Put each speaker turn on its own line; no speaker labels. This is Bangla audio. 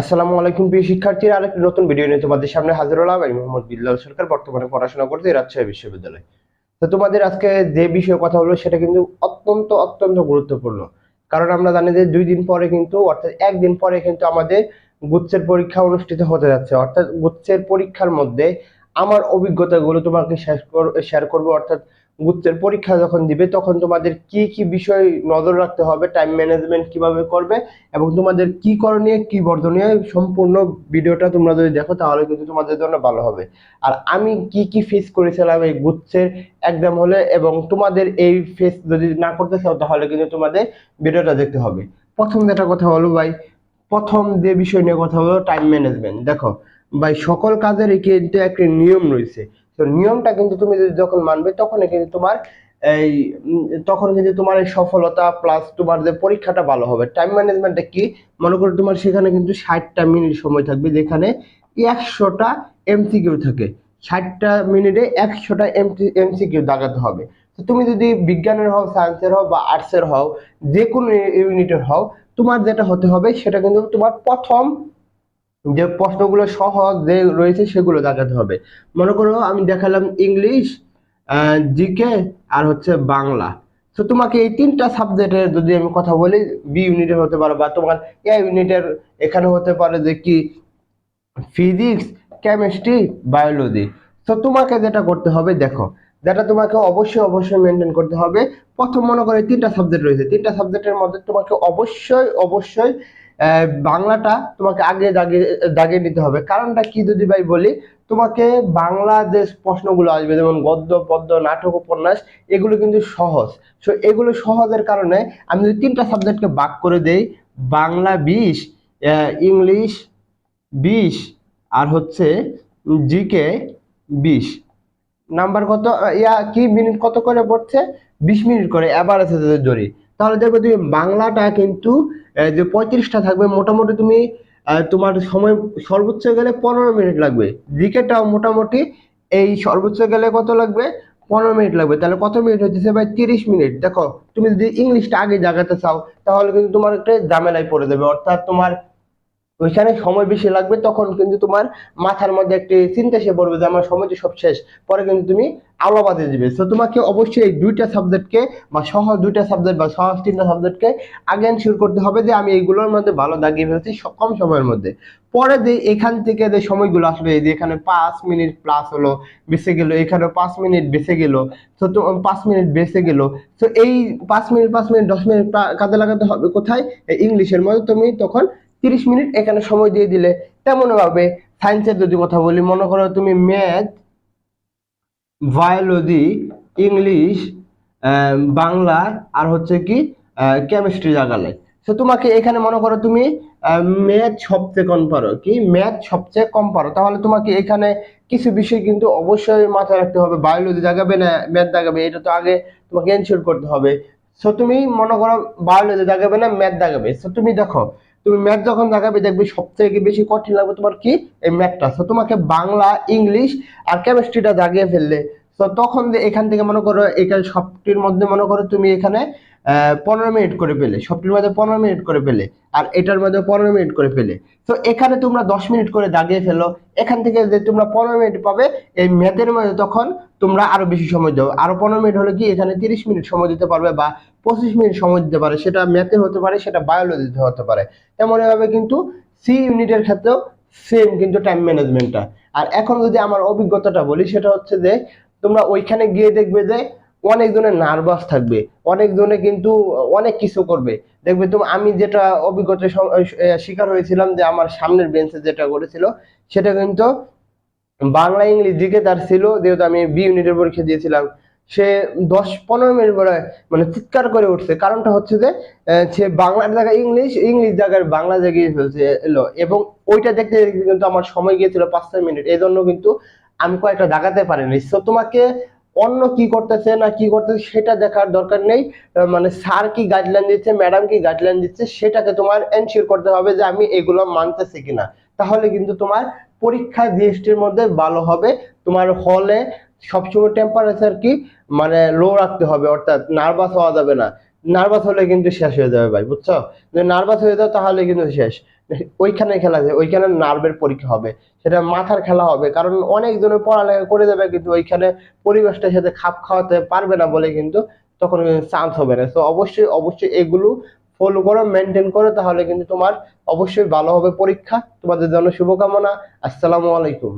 আসসালামু আলাইকুম প্রিয় শিক্ষার্থীরা, আরেকটি নতুন ভিডিও নিয়ে তোমাদের সামনে হাজির হলাম। আমি মোহাম্মদ বিল্লাল সরকার, বর্তমানে পড়াশোনা করতে রাজশাহী বিশ্ববিদ্যালয়। তো তোমাদের আজকে যে বিষয়ে কথা বলব সেটা কিন্তু অত্যন্ত অত্যন্ত গুরুত্বপূর্ণ। কারণ আমরা জানি যে দুই দিন পরে কিন্তু, অর্থাৎ একদিন পরে কিন্তু আমাদের গুচ্ছের পরীক্ষা অনুষ্ঠিত হতে যাচ্ছে। অর্থাৎ গুচ্ছের পরীক্ষার মধ্যে আমার অভিজ্ঞতাগুলো তোমাকে শেয়ার করব। অর্থাৎ গুচ্ছের পরীক্ষা যখন দিবে, তখন তোমাদের কি কি বিষয় নজর রাখতে হবে টাইম ম্যানেজমেন্ট কীভাবে করবে এবং তোমাদের কি করণীয়, কি বর্জনীয় সম্পূর্ণ ভিডিওটা তোমরা যদি দেখো, তাহলে কিন্তু তোমাদের জন্য ভালো হবে। আর আমি কি কি ফেস করেছিলাম এই গুচ্ছের একদম হলে এবং তোমাদের এই ফেস যদি না করতে চাও, তাহলে কিন্তু তোমাদের ভিডিওটা দেখতে হবে। প্রথম যেটা কথা বলো ভাই, প্রথম যে বিষয় নিয়ে কথা বলো টাইম ম্যানেজমেন্ট দেখো, ভাই, সকল কাজের কিন্তু একটা নিয়ম রয়েছে। তো নিয়মটা কিন্তু তুমি যদি যখন মানবে তখন কিন্তু তোমার এই তখন কিন্তু তোমার এই সফলতা প্লাস তোমার যে পরীক্ষাটা ভালো হবে। টাইম ম্যানেজমেন্টটা কি? মনে করো তোমার সেখানে কিন্তু ষাটটা মিনিট সময় থাকবে, যেখানে একশোটা এমসিকিউ থাকে। ষাটটা মিনিটে একশোটা এমসিকিউ দাগাতে হবে। তো তুমি যদি বিজ্ঞানের হও সায়েন্সের হও বা আর্টসের হও যে কোনো ইউনিটের হও, তোমার যেটা হতে হবে, সেটা কিন্তু তোমার প্রথম যে প্রশ্নগুলো সহজ যে রয়েছে সেগুলো দেখাতে হবে। মনে করো আমি দেখালাম ইংলিশ জিকে আর হচ্ছে বাংলা। তো তোমাকে এই তিনটা সাবজেক্টের যদি আমি কথা বলি বি ইউনিটের হতে পারে বা তোমার এ ইউনিটের এখানে হতে পারে যে কি? ফিজিক্স কেমিস্ট্রি বায়োলজি তো তোমাকে যেটা করতে হবে, দেখো, যেটা তোমাকে অবশ্যই অবশ্যই মেনটেন করতে হবে, প্রথম মনে করে তিনটা সাবজেক্ট রয়েছে। তিনটা সাবজেক্টের মধ্যে তোমাকে অবশ্যই অবশ্যই বাংলাটা তোমাকে আগে দাগিয়ে দাগিয়ে নিতে হবে। কারণটা কি যদি ভাই বলি, তোমাকে বাংলাদেশ প্রশ্নগুলো আসবে, যেমন গদ্য, পদ্য, নাটক, উপন্যাস, এগুলো কিন্তু সহজ। সো এগুলো সহজের কারণে আমি যদি তিনটা সাবজেক্টকে ভাগ করে দেই, বাংলা বিশ ইংলিশ বিশ, আর হচ্ছে জিকে বিশ। নাম্বার কত, ইয়া, কি মিনিট কত করে পড়ছে? বিশ মিনিট করে অ্যাভারেজ ধরি তাহলে দেখবে তুমি বাংলাটা কিন্তু যে পঁয়ত্রিশটা থাকবে, মোটামুটি তুমি তোমার সময় সর্বোচ্চ গেলে পনেরো মিনিট লাগবে। জিকেটাও মোটামুটি এই সর্বোচ্চ গেলে কত লাগবে? পনেরো মিনিট লাগবে। তাহলে কত মিনিট হচ্ছে? ভাই তিরিশ মিনিট। দেখো, তুমি যদি ইংলিশটা আগে জাগাতে চাও, তাহলে কিন্তু তোমার একটা ঝামেলায় পড়ে যাবে। অর্থাৎ তোমার ওইখানে সময় বেশি লাগবে, তখন কিন্তু তোমার মাথার মধ্যে একটি চিন্তা এসে পড়বে যে আমার সময় তো সব শেষ। পরে কিন্তু তুমি আলো বাদে দিবে। তো তোমাকে অবশ্যই এই দুইটা সাবজেক্টকে বা সহজ দুইটা সাবজেক্ট বা সহজ তিনটা সাবজেক্টকে আগে এনশিওর করতে হবে যে আমি এইগুলোর মধ্যে ভালো দাগিয়ে ফেলছি কম সময়ের মধ্যে। পরে যে এখান থেকে যে সময়গুলো আসবে যে এখানে পাঁচ মিনিট প্লাস হলো, বেঁচে গেল এখানে পাঁচ মিনিট বেঁচে গেল, তো পাঁচ মিনিট বেঁচে গেল। তো এই পাঁচ মিনিট পাঁচ মিনিট দশ মিনিট কাজে লাগাতে হবে কোথায়? ইংলিশের মধ্যে তুমি তখন তিরিশ মিনিট এখানে সময় দিয়ে দিলে তেমন ভাবে সায়েন্সের যদি কথা বলি, মনে করো তুমি ম্যাথ বায়োলজি ইংলিশ বাংলা আর হচ্ছে কি কেমিস্ট্রি জাগালে। তো তোমাকে এখানে মনে করো তুমি ম্যাথ সবচেয়ে কম পারো। কি? ম্যাথ সবচেয়ে কম পারো। তাহলে তোমাকে এখানে কিছু বিষয় কিন্তু অবশ্যই মাথায় রাখতে হবে। বায়োলজি জাগাবে না ম্যাথ জাগাবে, এটা তো আগে তোমাকে এনশিওর করতে হবে। সো তুমি মনে করো বায়োলজি জাগাবে না ম্যাথ জাগাবে। সো তুমি দেখো তুমি ম্যাথ যখন দেখাবে দেখবে সব থেকে বেশি কঠিন লাগবে তোমার কি? এই ম্যাথটা তোমাকে বাংলা, ইংলিশ আর কেমিস্ট্রিটা জাগিয়ে ফেললে। তো তখন এখান থেকে মনে করো এখানে সবটির মধ্যে মনে করো তুমি এখানে পনেরো মিনিট করে পেলে। সবটির মধ্যে পনেরো মিনিট করে পেলে। আর এটার মধ্যে পনেরো মিনিট করে পেলে। তো এখানে তোমরা দশ মিনিট করে দাগিয়ে ফেলো। এখান থেকে যে তোমরা পনেরো মিনিট পাবে, এই ম্যাথের মধ্যে তখন তোমরা আরও বেশি সময় দাও। আরও পনেরো মিনিট হলে কি এখানে তিরিশ মিনিট সময় দিতে পারবে বা পঁচিশ মিনিট সময় দিতে পারে। সেটা ম্যাথে হতে পারে, সেটা বায়োলজিতে হতে পারে। তেমন এভাবে কিন্তু সি ইউনিটের ক্ষেত্রেও সেম কিন্তু টাইম ম্যানেজমেন্টটা আর এখন যদি আমার অভিজ্ঞতাটা বলি, সেটা হচ্ছে যে তোমরা ওইখানে গিয়ে দেখবে যে অনেকজনের নার্ভাস থাকবে। অনেকজনে কিন্তু অনেক কিছু করবে। দেখবে তুমি, আমি যেটা অভিজ্ঞতা শিকার হয়েছিলাম যে আমার সামনের বেঞ্চে যেটা করেছিল, সেটা কিন্তু বাংলা ইংলিশ দিকে তার ছিল, যেহেতু আমি বি ইউনিটের পরীক্ষা দিয়েছিলাম। সে দশ পনেরো মিনিট পরে মানে চিৎকার করে উঠছে। কারণটা হচ্ছে যে সে বাংলার জায়গায় ইংলিশ ইংলিশ জায়গায় বাংলা জায়গায় এলো। এবং ওইটা দেখতে দেখতে কিন্তু আমার সময় গিয়েছিল পাঁচ ছয় মিনিট। এই জন্য কিন্তু আমি কয়েকটা দাগাতে পারিনি। তো তোমাকে অন্য কি করতেছে না কি করতেছে সেটা দেখার দরকার নেই। মানে স্যার কি গাইডলাইন দিচ্ছে ম্যাডাম কি গাইডলাইন দিচ্ছে সেটাকে তোমার এনশিওর করতে হবে যে আমি এগুলো মানতেছি কিনা। তাহলে কিন্তু তোমার পরীক্ষা জিএসটির মধ্যে ভালো হবে। তোমার হলে সবসময় টেম্পারেচার কি? মানে লো রাখতে হবে, অর্থাৎ নার্ভাস হওয়া যাবে না। নার্ভাস হলে কিন্তু শেষ হয়ে যাবে ভাই, বুঝছ? যদি নার্ভাস হয়ে যাও তাহলে কিন্তু শেষ। ওইখানে খেলা যায়, ওইখানে নার্ভের পরীক্ষা হবে, সেটা মাথার খেলা হবে, কারণ অনেক জনের পড়ালেখা করে দেবে, কিন্তু ওইখানে পরিবেশটার সাথে খাপ খাওয়াতে পারবে না বলে কিন্তু তখন চান্স হবে না। তো অবশ্যই অবশ্যই এগুলো ফলো করো মেনটেন করো, তাহলে কিন্তু তোমার অবশ্যই ভালো হবে পরীক্ষা। তোমাদের জন্য শুভকামনা। আসসালামু আলাইকুম।